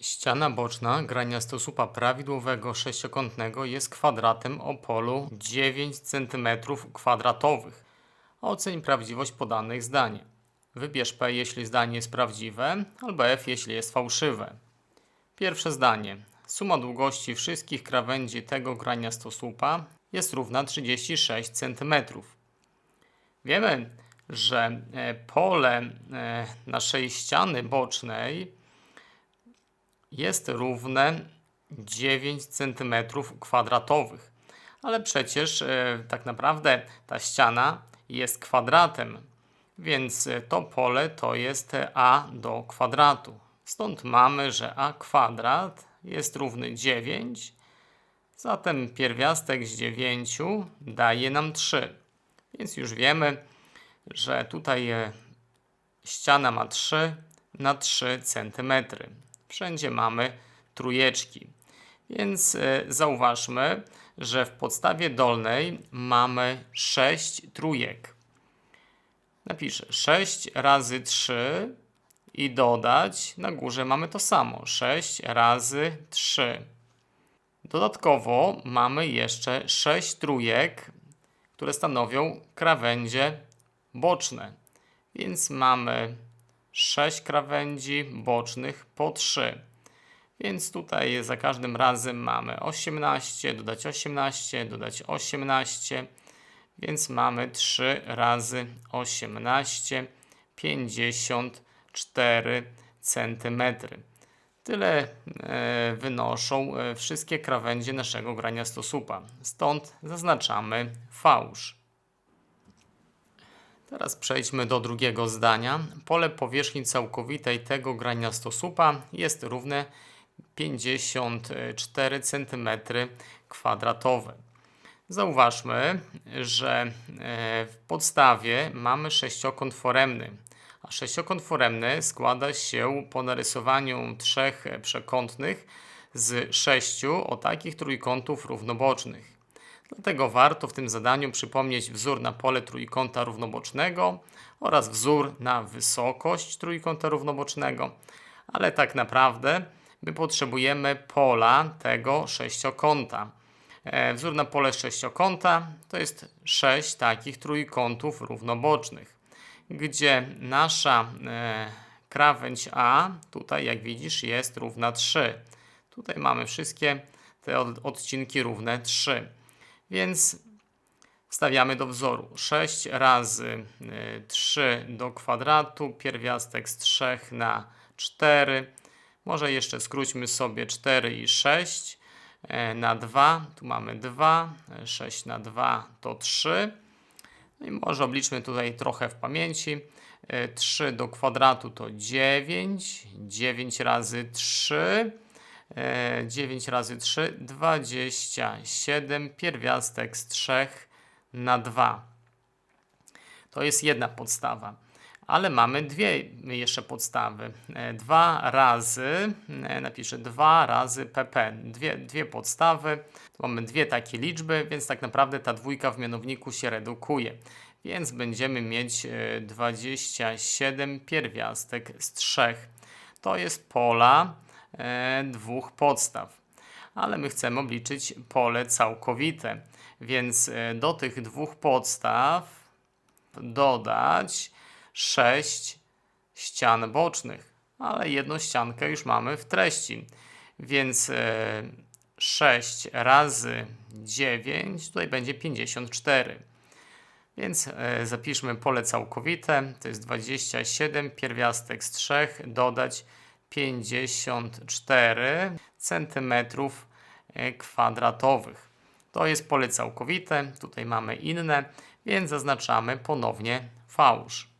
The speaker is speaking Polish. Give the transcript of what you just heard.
Ściana boczna grania stosupa prawidłowego sześciokątnego jest kwadratem o polu 9 cm kwadratowych. Oceń prawdziwość podanych zdań. Wybierz P, jeśli zdanie jest prawdziwe, albo F, jeśli jest fałszywe. Pierwsze zdanie. Suma długości wszystkich krawędzi tego grania stosupa jest równa 36 cm. Wiemy, że e, pole e, naszej ściany bocznej jest równe 9 cm kwadratowych. Ale przecież e, tak naprawdę ta ściana jest kwadratem, więc to pole to jest a do kwadratu. Stąd mamy, że a kwadrat jest równy 9, zatem pierwiastek z 9 daje nam 3. Więc już wiemy, że tutaj e, ściana ma 3 na 3 cm. Wszędzie mamy trójeczki. Więc e, zauważmy, że w podstawie dolnej mamy 6 trójek. Napiszę 6 razy 3 i dodać na górze mamy to samo 6 razy 3. Dodatkowo mamy jeszcze 6 trójek, które stanowią krawędzie boczne. Więc mamy 6 krawędzi bocznych po 3. Więc tutaj za każdym razem mamy 18, dodać 18, dodać 18, więc mamy 3 razy 18, 54 cm. Tyle e, wynoszą e, wszystkie krawędzie naszego grania stosupa. Stąd zaznaczamy fałsz. Teraz przejdźmy do drugiego zdania. Pole powierzchni całkowitej tego grania stosupa jest równe 54 cm kwadratowe. Zauważmy, że e, w podstawie mamy sześciokąt foremny, a sześciokąt foremny składa się po narysowaniu trzech przekątnych z sześciu o takich trójkątów równobocznych. Dlatego warto w tym zadaniu przypomnieć wzór na pole trójkąta równobocznego oraz wzór na wysokość trójkąta równobocznego, ale tak naprawdę my potrzebujemy pola tego sześciokąta. E, Wzór na pole sześciokąta to jest sześć takich trójkątów równobocznych, gdzie nasza e, krawędź A, tutaj jak widzisz, jest równa 3. Tutaj mamy wszystkie te od- odcinki równe 3. Więc wstawiamy do wzoru 6 razy y, 3 do kwadratu, pierwiastek z 3 na 4. Może jeszcze skróćmy sobie 4 i 6 e, na 2. Tu mamy 2, 6 na 2 to 3. No i może obliczmy tutaj trochę w pamięci. E, 3 do kwadratu to 9, 9 razy 3. E, 9 razy 3, 27, pierwiastek z 3 na 2. To jest jedna podstawa. Ale mamy dwie jeszcze podstawy. 2 razy, e, napiszę 2 razy pp. Dwie, dwie podstawy. Mamy dwie takie liczby, więc tak naprawdę ta dwójka w mianowniku się redukuje. Więc będziemy mieć e, 27 pierwiastek z 3. To jest pola e, dwóch podstaw. Ale my chcemy obliczyć pole całkowite. Więc e, do tych dwóch podstaw dodać 6 ścian bocznych, ale jedną ściankę już mamy w treści. Więc e, 6 razy 9 tutaj będzie 54. Więc e, zapiszmy pole całkowite, to jest 27, pierwiastek z 3, dodać 54 centymetrów e, kwadratowych. To jest pole całkowite, tutaj mamy inne, więc zaznaczamy ponownie fałsz.